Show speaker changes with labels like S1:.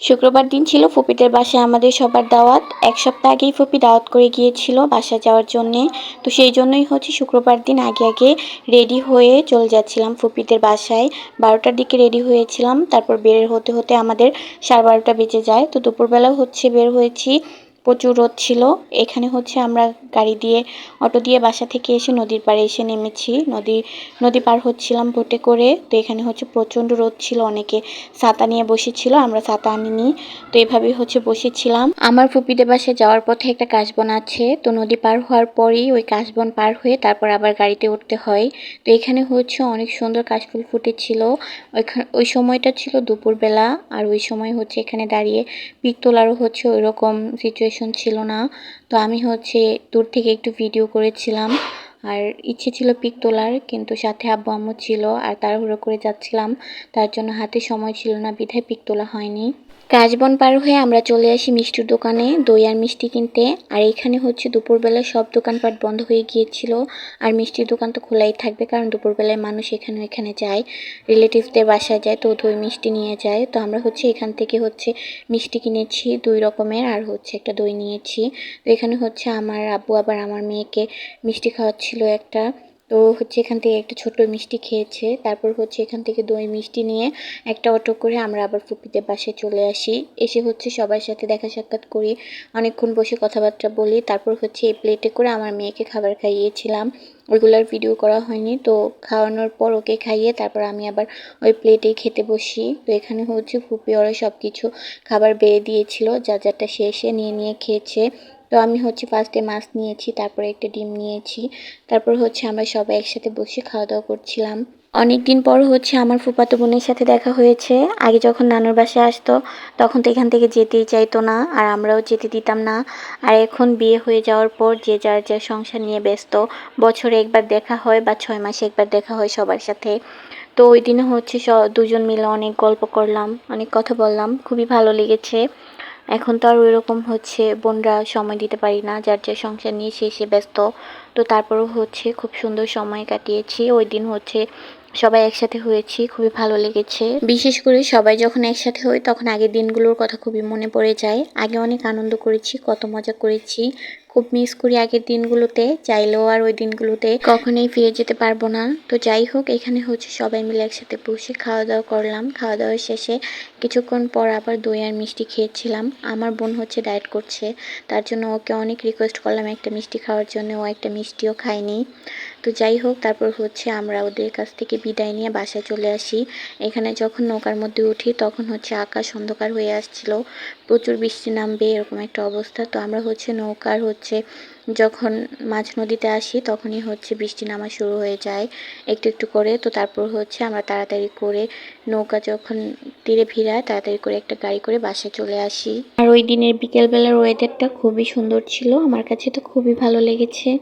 S1: শুক্রবার দিন ছিল ফুপিদের বাসায় আমাদের সবার দাওয়াত। এক সপ্তাহ আগেই ফুপি দাওয়াত করে গিয়েছিল বাসা যাওয়ার জন্যে। তো সেই জন্যই হচ্ছে শুক্রবার দিন আগে আগে রেডি হয়ে চলে যাচ্ছিলাম ফুপিদের বাসায়। বারোটার দিকে রেডি হয়েছিলাম, তারপর বের হতে হতে আমাদের সাড়ে বারোটা বেজে যায়। তো দুপুরবেলা হচ্ছে বের হয়েছি। প্রচুর রোদ ছিল। এখানে হচ্ছে আমরা গাড়ি দিয়ে, অটো দিয়ে বাসা থেকে এসে নদীর পাড়ে এসে নেমেছি। নদী নদী পার হচ্ছিলাম বোটে করে। তো এখানে হচ্ছে প্রচণ্ড রোদ ছিল, অনেকে ছাতা নিয়ে বসেছিল, আমরা ছাতা আনিনি। তো এভাবেই হচ্ছে বসেছিলাম। আমার ফুপিদের বাসে যাওয়ার পথে একটা কাশবন আছে। তো নদী পার হওয়ার পরেই ওই কাশবন পার হয়ে তারপর আবার গাড়িতে উঠতে হয়। তো এখানে হচ্ছে অনেক সুন্দর কাশফুল ফুটেছিল। ওইখানে, ওই সময়টা ছিল দুপুরবেলা। আর ওই সময় হচ্ছে এখানে দাঁড়িয়ে পিক তোলারও হচ্ছে ওই রকম সিচুয়েশন ছিল না। তো আমি হচ্ছে দূর থেকে একটু ভিডিও করেছিলাম। আর ইচ্ছে ছিল পিক তোলার, কিন্তু সাথে আব্বু আম্মু ছিল আর তাড়াহুড়ো করে যাচ্ছিলাম। তার জন্য হাতে সময় ছিল না, বিধায় পিক তোলা হয়নি। কাশবন পার হয়ে আমরা চলে আসি মিষ্টির দোকানে, দই আর মিষ্টি কিনতে। আর এখানে হচ্ছে দুপুরবেলা সব দোকানপাট বন্ধ হয়ে গিয়েছিল। আর মিষ্টির দোকান তো খোলাই থাকবে, কারণ দুপুরবেলায় মানুষ এখানে এখানে যায় রিলেটিভদের বাসায় যায়, তো দই মিষ্টি নিয়ে যায়। তো আমরা হচ্ছে এখান থেকে হচ্ছে মিষ্টি কিনেছি দুই রকমের, আর হচ্ছে একটা দই নিয়েছি। তো এখানে হচ্ছে আমার আব্বু আবার আমার মেয়েকে মিষ্টি খাওয়াচ্ছিল একটা। তো হচ্ছে এখান থেকে একটা ছোট মিষ্টি খেয়েছে। তারপর হচ্ছে এখান থেকে দই মিষ্টি নিয়ে একটা অটো করে আমরা আবার ফুপিদের বাসায় চলে আসি। এসে হচ্ছে সবার সাথে দেখা সাক্ষাৎ করি। অনেকক্ষণ বসে কথাবার্তা বলি। তারপর হচ্ছে এই প্লেটে করে আমার মেয়েকে খাবার খাইয়েছিলাম। ওইগুলোর ভিডিও করা হয়নি। তো খাওয়ানোর পর ওকে খাইয়ে তারপর আমি আবার ওই প্লেটেই খেতে বসি। তো এখানে হচ্ছে ফুপি ওরা সব কিছু খাবার বেড়ে দিয়েছিল। যা যারটা শেষে নিয়ে নিয়ে খেয়েছে। তো আমি হচ্ছে ফার্স্টে মাছ নিয়েছি, তারপরে একটা ডিম নিয়েছি, তারপর হচ্ছে আমরা সবাই একসাথে বসে খাওয়া দাওয়া করছিলাম। অনেক দিন পর হচ্ছে আমার ফুপাতো বোনের সাথে দেখা হয়েছে। আগে যখন নানুর বাসায় আসতো, তখন তো এখান থেকে যেতেই চাইতো না, আর আমরাও যেতে দিতাম না। আর এখন বিয়ে হয়ে যাওয়ার পর যে যার যার সংসার নিয়ে ব্যস্ত, বছরে একবার দেখা হয় বা ছয় মাসে একবার দেখা হয় সবার সাথে। তো ওই দিনে হচ্ছে দুজন মিলে অনেক গল্প করলাম, অনেক কথা বললাম, খুবই ভালো লেগেছে। এখন তো আর ওই রকম হচ্ছে বোনরা সময় দিতে পারি না, যার যা সংসার নিয়ে সে সে ব্যস্ত। তো তারপরও হচ্ছে খুব সুন্দর সময় কাটিয়েছি। ওই দিন হচ্ছে সবাই একসাথে হয়েছি, খুবই ভালো লেগেছে। বিশেষ করে সবাই যখন একসাথে হই তখন আগের দিনগুলোর কথা খুবই মনে পড়ে যায়। আগে অনেক আনন্দ করেছি, কত মজা করেছি। খুব মিস করি আগের দিনগুলোতে, চাইলেও আর ওই দিনগুলোতে কখনোই ফিরে যেতে পারব না। তো যাই হোক, এখানে হচ্ছে সবাই মিলে একসাথে বসে খাওয়া দাওয়া করলাম। খাওয়া দাওয়ার শেষে কিছুক্ষণ পর আবার দই আর মিষ্টি খেয়েছিলাম। আমার বোন হচ্ছে ডায়েট করছে, তার জন্য ওকে অনেক রিকোয়েস্ট করলাম একটা মিষ্টি খাওয়ার জন্য, ও একটা মিষ্টিও খায়নি। তো যাই হোক, তারপর হচ্ছে আমরা ওদের কাছ থেকে বিদায় নিয়ে বাসায় চলে আসি। এখানে যখন নৌকার মধ্যে উঠি, তখন হচ্ছে আকাশ অন্ধকার হয়ে আসছিল। প্রচুর বৃষ্টি নামবে, এরকম একটা অবস্থা। তো আমরা হচ্ছে নৌকার হচ্ছে যখন মাঝ নদীতে আসি, তখনই হচ্ছে বৃষ্টি নামা শুরু হয়ে যায় একটু একটু করে। তো তারপর হচ্ছে আমরা তাড়াতাড়ি করে নৌকা যখন তীরে ভিড়ায়, তাড়াতাড়ি করে একটা গাড়ি করে বাসায় চলে আসি। আর ওই দিনের বিকেলবেলার ওয়েদারটা খুবই সুন্দর ছিল। আমার কাছে তো খুবই ভালো লেগেছে।